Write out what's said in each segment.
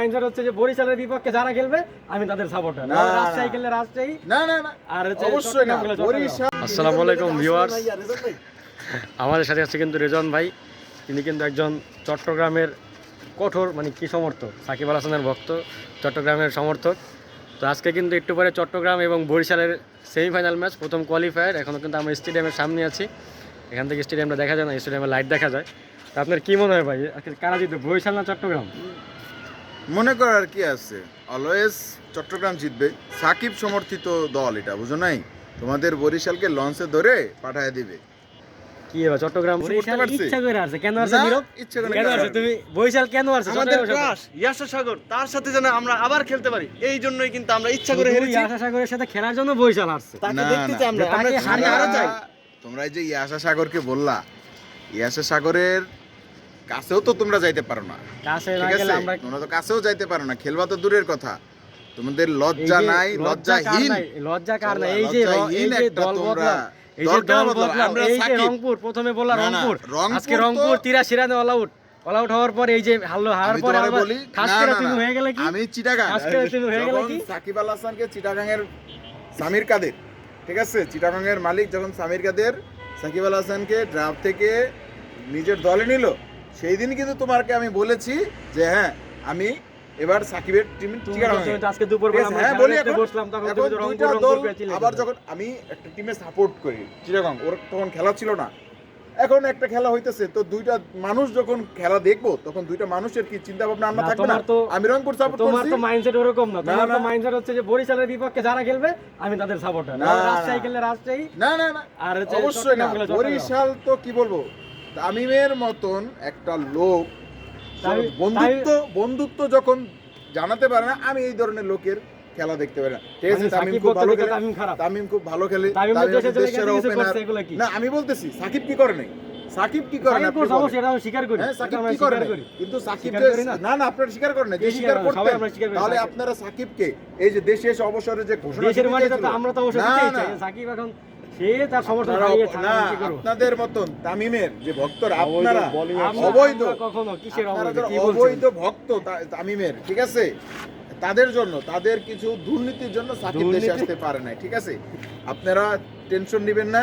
Mindset হচ্ছে যে বরিশালের বিপক্ষে যারা খেলবে আমি তাদের সাপোর্টার না, না, রাজশাহী খেললে রাজশাহী। না না না। আর অবশ্যই না। চট্টগ্রাম খেললে চট্টগ্রাম। বরিশাল আসসালামু আলাইকুম ভিউয়ার্স আমাদের সাথে আছে কিন্তু রেজন ভাই। তিনি কিন্তু একজন চট্টগ্রামের কঠোর মানে কি সমর্থক? সাকিব আল হাসানের ভক্ত চট্টগ্রামের সমর্থক। তো আজকে কিন্তু একটু পরে চট্টগ্রাম এবং বরিশালের সেমিফাইনাল ম্যাচ প্রথম কোয়ালিফায়ার এখনও কিন্তু আমরা স্টেডিয়ামের সামনে আছি। এখান থেকে স্টেডিয়ামটা দেখা যায় না স্টেডিয়ামের লাইট দেখা যায়। তো আপনার কি মনে হয় ভাই? আজকে কারা জিতবে বরিশাল না চট্টগ্রাম? মনে করার কি আছে? অলওয়েজ চট্টগ্রাম জিতবে। সাকিব সমর্থিত দল এটা বুঝো নাই? তোমাদের বরিশালকে লঞ্চে ধরে পাঠায় দিবে। কি এবার চট্টগ্রাম বরিশাল ইচ্ছা করে আসছে কেন আসছে নীরব? ইচ্ছে করে কেন। আসছে তুমি বরিশাল কেন আসছে আমাদের ক্রাশ ইয়াসা সাগর তার সাথে যেন আমরা আবার খেলতে পারি এই জন্যই কিন্তু আমরা ইচ্ছা করে হেরেছি। আশা সাগরের সাথে খেলার জন্য বরিশাল আসছে তাকে দেখতে চাই আমরা আমরা সামনে আরও চাই। তোমরা এই যে ইয়াসা সাগরকে বললা ইয়াসা সাগরের কাছেও তো তোমরা যাইতে পারো না। কাছে না ঠিক আছে? আমরা তোমরা তো কাছেও যাইতে পারো না। খেলবা তো দূরের কথা। তোমাদের লজ্জা নাই লজ্জাহীন লজ্জা কার নাই? এই যে এই যে দল। বদলাম এই যে দল কেন দল বদলাম? বদলাম আমরা এই যে রংপুর প্রথমে বললাম না, না, রংপুর। আজকে রংপুর তিরাশি রানে অল আউট অল আউট হওয়ার পর এই যে হারলো হারার আমি পরে আবার না, করে তুমি হয়ে গেলে কি? আমি চিটাগাং। আজকে তুমি হয়ে গেলে কি? সাকিব আল হাসানকে চিটাগাংয়ের সামির কাদের ঠিক আছে? চিটাগাংয়ের মালিক যখন সামির কাদের সাকিব আল হাসানকে ড্রাফট থেকে নিজের দলে নিল সেই দিন কিন্তু তোমাকে আমি বলেছি যে হ্যাঁ আমি এবার সাকিবের টিম আজকে দুপুর হ্যাঁ বলি বসলাম তখন দুইটা দল আবার যখন আমি একটা টিমে সাপোর্ট করি চিটাগাং ওর তখন খেলা ছিল না। এখন একটা খেলা হইতেছে তো দুইটা মানুষ যখন খেলা দেখব তখন দুইটা মানুষের কি চিন্তা ভাবনা আমরা থাকবে না? আমি রংপুর সাপোর্ট তোমার তো মাইন্ডসেট ওরকম না। তোমার তো মাইন্ডসেট হচ্ছে যে বরিশালের বিপক্ষে যারা খেলবে আমি তাদের সাপোর্টার রাজশাহী। খেললে রাজশাহী না না না। আর অবশ্যই না। বরিশাল তো কি বলব? তামিমের মতন একটা লোক বন্ধুত্ব বন্ধুত্ব যখন জানাতে পারে না আমি এই ধরনের লোকের খেলা দেখতে পারি না। ঠিক আছে তামিম খুব ভালো খেলে তামিম খুব ভালো খেলে? না আমি বলতেছি সাকিব কি করে নাই? সাকিব কি করে না? এটা আমি স্বীকার করি। হ্যাঁ সাকিব কি করে কিন্তু সাকিব যে না? না আপনারা স্বীকার করেন না যে স্বীকার স্বীকার করে? সবাই করতেন আমরা স্বীকার করি, তাহলে আপনারা সাকিবকে এই যে দেশে এসে অবসরে যে ঘোষণা দেশের তো আমরা তো চাই। সাকিব এখন আপনাদের মতন তামিমের যে ভক্তরা আপনারা অবৈধ অবৈধ? ভক্ত তামিমের ঠিক আছে? তাদের জন্য তাদের কিছু দুর্নীতির জন্য সাকিব দেশে আসতে পারে না ঠিক আছে? আপনারা টেনশন নেবেন না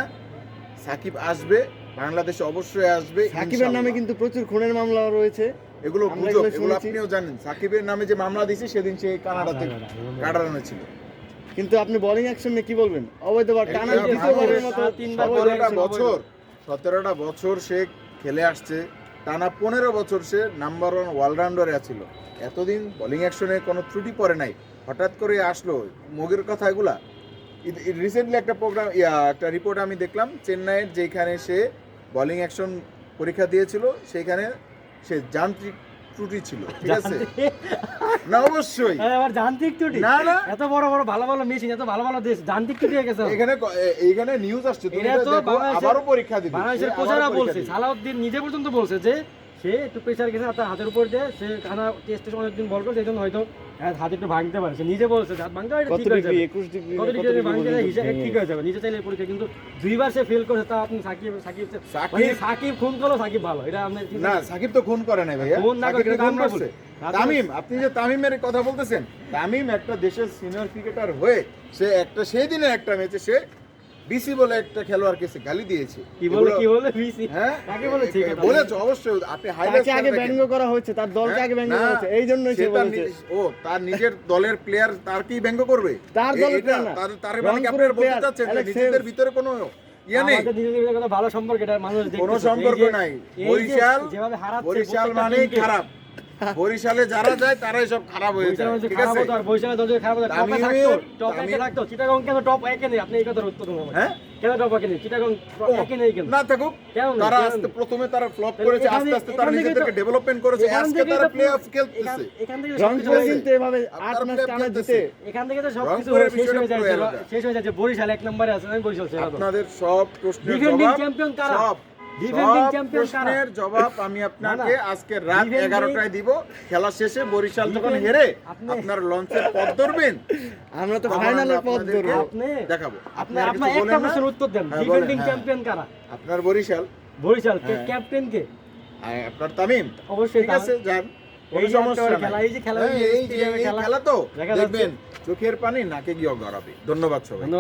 সাকিব আসবে বাংলাদেশে অবশ্যই আসবে সাকিবের নামে কিন্তু প্রচুর খুনের মামলা রয়েছে। এগুলো গুজব এগুলো এগুলো আপনিও জানেন সাকিবের নামে যে মামলা দিয়েছে সেদিন সে কানাডাতে কাটানো ছিল কিন্তু আপনি বোলিং অ্যাকশন নিয়ে কি বলবেন? অবৈধবার টানা একটা দ্বিতীয়বারের মতো তিনবার বছর সতেরোটা বছর সে খেলে আসছে। টানা পনেরো বছর সে নাম্বার ওয়ান অলরাউন্ডারে ছিল। এতদিন বোলিং অ্যাকশনে কোনো ত্রুটি পড়ে নাই। হঠাৎ করে আসলো মগের কথা এগুলা রিসেন্টলি একটা প্রোগ্রাম একটা রিপোর্ট আমি দেখলাম চেন্নাইয়ের যেখানে সে বোলিং অ্যাকশন পরীক্ষা দিয়েছিল সেখানে সে যান্ত্রিক ত্রুটি ছিল ঠিক আছে? না অবশ্যই। হ্যাঁ, আবার যান্ত্রিক ত্রুটি। না, না। এত বড় বড় ভালো ভালো মেশিন এত ভালো ভালো দেশ যান্ত্রিক ত্রুটি হয়ে গেছে। এখানে এখানে নিউজ আসছে তুমি দেখো, আবারো আবারও পরীক্ষা দিবে বাংলাদেশের পরীক্ষা বলছে সালাউদ্দিন নিজে পর্যন্ত বলছে যে সে একটু প্রেশার গেছে তার হাতের উপর দিয়ে সে খানা টেস্টে অনেকদিন বল করছে জন্য হয়তো হ্যাঁ, হাত একটু ভাঙতে পারে। সে নিজে বলছে হাত ভাঙতে হয় ঠিক হয়ে যাবে। একুশ ডিগ্রি কত ডিগ্রি ভাঙতে যায় হিসাবে ঠিক হয়ে যাবে। নিজে চাইলে পরীক্ষা কিন্তু দুইবার সে ফেল করেছে তা আপনি সাকিব সাকিব সাকিব- মানে সাকিব খুন করল সাকিব ভালো। এটা আপনি না সাকিব তো খুন করে নাই ভাইয়া। খুন না করে, খুন করছে। তামিম আপনি যে তামিমের কথা বলতেছেন তামিম একটা দেশের সিনিয়র ক্রিকেটার হয়ে সে একটা সেই দিনের একটা ম্যাচে সে বিসি বলে একটা খেলোয়াড়কে সে গালি দিয়েছে। কি বলে কি বলে বিসি হ্যাঁ? কাকে বলে ঠিক আছে বলেছ অবশ্যই। আপনি হাইলাইট আগে ব্যঙ্গ করা হয়েছে তার দলকে আগে ব্যঙ্গ করা হচ্ছে এই জন্যই সে বলেছে। ও তার নিজের দলের প্লেয়ার তার কি ব্যঙ্গ করবে? তার দলের player না। তার তার মানে কি আপনারা বলতে চাচ্ছেন যে নিজেদের ভিতরে কোনো ইয়ে নেই? নিজেদের ভিতরে কোনো ভালো সম্পর্ক এটা মানুষ কোনো সম্পর্ক নাই। বরিশাল বরিশাল টিমকে, খারাপ। বরিশালে যারা যায় তারাই সব খারাপ হয়ে যায় ঠিক আছে হতো আর বরিশালের দল যদি খারাপ হতো, টপে টপ একে তামিম- চিটাগং কেন টপ একে নেই? আপনি এই কথার উত্তর দেন হ্যাঁ কেন টপ একে নেই? চিটাগং একে নেই কেন? না থাকুক তারা আস্তে প্রথমে তারা ফ্লপ করেছে আস্তে আস্তে তারা নিজেদেরকে ডেভেলপমেন্ট করেছে আজকে তারা তো প্লে অফ খেলতেছে এখান- থেকে রংপুরে। কিন্তু এভাবে আট ম্যাচ টানা জিতে এখান থেকে তো সবকিছু রংপুরের শেষ হয়ে যায় পুরো যে- আলাদা। শেষ হয়ে যায় যে বরিশাল এক নম্বরে আছে আমি বরিশাল আপনাদের সব প্রশ্নের জবাব champion কারা? সব প্রশ্নের জবাব আমি আপনাকে। আজকে রাত এগারোটায় দিব। খেলা শেষে বরিশাল যখন হেরে আপনার লঞ্চের পথ ধরবেন আমরা তো ফাইনালের পথ ধরবো। দেখাবো। আপনি একটা প্রশ্নের উত্তর দেন। হ্যাঁ, ডিফেন্ডিং হ্যাঁ। চ্যাম্পিয়ন কারা? আপনার বরিশাল। বরিশাল কে? হ্যাঁ। ক্যাপ্টেন কে? আপনার তামিম। অবশ্যই ঠিক আছে যান। কোনো সমস্যা খেলা, এই যে খেলা, হ্যাঁ, এই খেলা। তো। দেখবেন চোখের পানি নাকে গিয়ে গড়াবে ধন্যবাদ সবাই ধন্যবাদ।